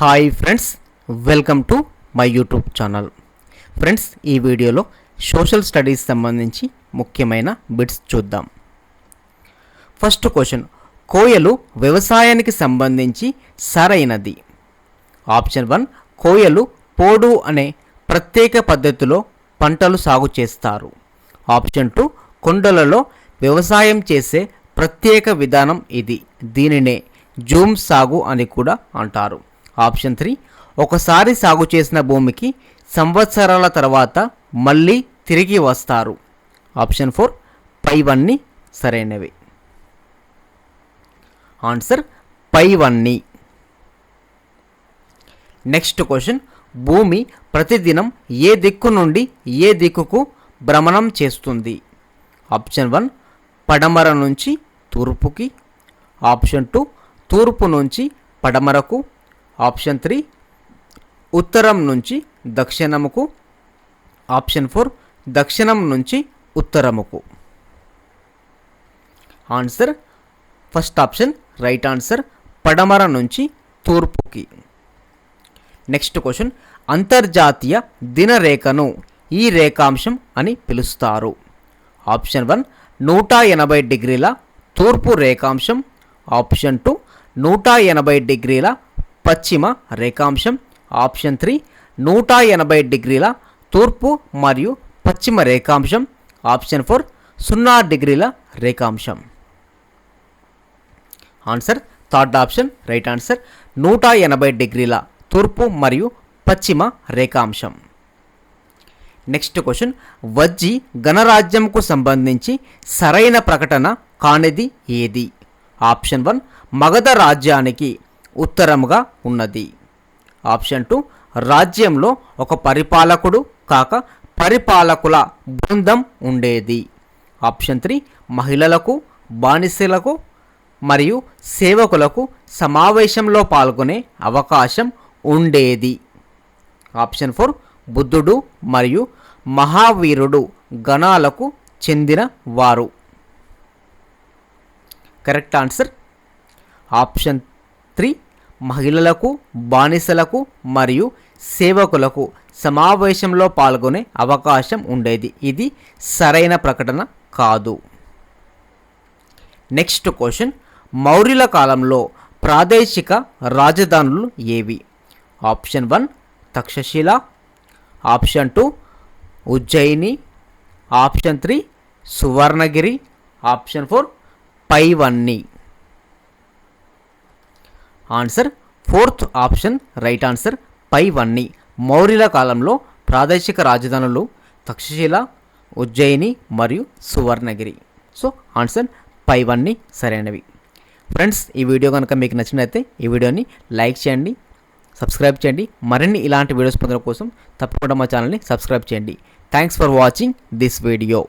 Hi friends welcome to my YouTube channel. Friends ఈ వీడియోలో social studies సంబంధించి ముఖ్యమైన బిట్స్ చూద్దాం. ఫస్ట్ క్వశ్చన్ కోయలు వ్యవసాయానికి సంబంధించి సరైనది. ఆప్షన్ వన్ కోయలు పోడు అనే ప్రత్యేక పద్ధతిలో పంటలు సాగు చేస్తారు. ఆప్షన్ టూ కొండలలో వ్యవసాయం చేసే ప్రత్యేక విధానం ఇది. దీనినే జూమ్ సాగు అని కూడా అంటారు. ఆప్షన్ త్రీ ఒకసారి సాగు చేసిన భూమికి సంవత్సరాల తర్వాత మళ్ళీ తిరిగి వస్తారు. ఆప్షన్ ఫోర్ పైవన్నీ సరైనవి. ఆన్సర్ పైవన్నీ నెక్స్ట్ క్వశ్చన్ భూమి ప్రతిదినం ఏ దిక్కు నుండి ఏ దిక్కుకు భ్రమణం చేస్తుంది? ఆప్షన్ వన్ పడమర నుంచి తూర్పుకి. ఆప్షన్ టూ తూర్పు నుంచి పడమరకు ఆప్షన్ త్రీ ఉత్తరం నుంచి దక్షిణముకు. ఆప్షన్ ఫోర్ దక్షిణం నుంచి ఉత్తరముకు. Answer first option right answer పడమర నుంచి తూర్పుకి. నెక్స్ట్ క్వశ్చన్ అంతర్జాతీయ దినరేఖను ఈ రేఖాంశం అని పిలుస్తారు. ఆప్షన్ వన్ నూట ఎనభై డిగ్రీల తూర్పు రేఖాంశం. ఆప్షన్ టూ నూట ఎనభై డిగ్రీల పశ్చిమ రేఖాంశం ఆప్షన్ త్రీ నూట ఎనభై డిగ్రీల తూర్పు మరియు పశ్చిమ రేఖాంశం ఆప్షన్ ఫోర్ సున్నా డిగ్రీల రేఖాంశం. Answer third option right answer నూట ఎనభై డిగ్రీల తూర్పు మరియు పశ్చిమ రేఖాంశం. నెక్స్ట్ క్వశ్చన్ వజ్జి గణరాజ్యంకు సంబంధించి సరైన ప్రకటన కానిది ఏది? ఆప్షన్ వన్ మగధ రాజ్యానికి ఉత్తరముగా ఉన్నది. ఆప్షన్ టూ రాజ్యంలో ఒక పరిపాలకుడు కాక పరిపాలకుల బృందం ఉండేది. ఆప్షన్ త్రీ మహిళలకు బానిసలకు మరియు సేవకులకు సమావేశంలో పాల్గొనే అవకాశం ఉండేది. ఆప్షన్ ఫోర్ బుద్ధుడు మరియు మహావీరుడు గణాలకు చెందిన వారు. కరెక్ట్ ఆన్సర్ ఆప్షన్ త్రీ మహిళలకు బానిసలకు మరియు సేవకులకు సమావేశంలో పాల్గొనే అవకాశం ఉండేది. ఇది సరైన ప్రకటన కాదు. Next question. మౌర్యుల కాలంలో ప్రాదేశిక రాజధానులు ఏవి? Option one Takshashila. Option two Ujjaini. Option three Suvarnagiri. Option four పైవన్నీ. Answer fourth option right answer పైవన్నీ మౌర్యుల కాలంలో ప్రాదేశిక రాజధానులు తక్షశిల ఉజ్జయిని మరియు సువర్ణగిరి. సో ఆన్సర్ పైవన్నీ సరైనవి. ఫ్రెండ్స్ ఈ వీడియో కనుక మీకు నచ్చినట్లయితే ఈ వీడియోని లైక్ చేయండి సబ్స్క్రైబ్ చేయండి. మరిన్ని ఇలాంటి వీడియోస్ పొందడం కోసం తప్పకుండా మా ఛానల్ని సబ్స్క్రైబ్ చేయండి. Thanks for watching this video.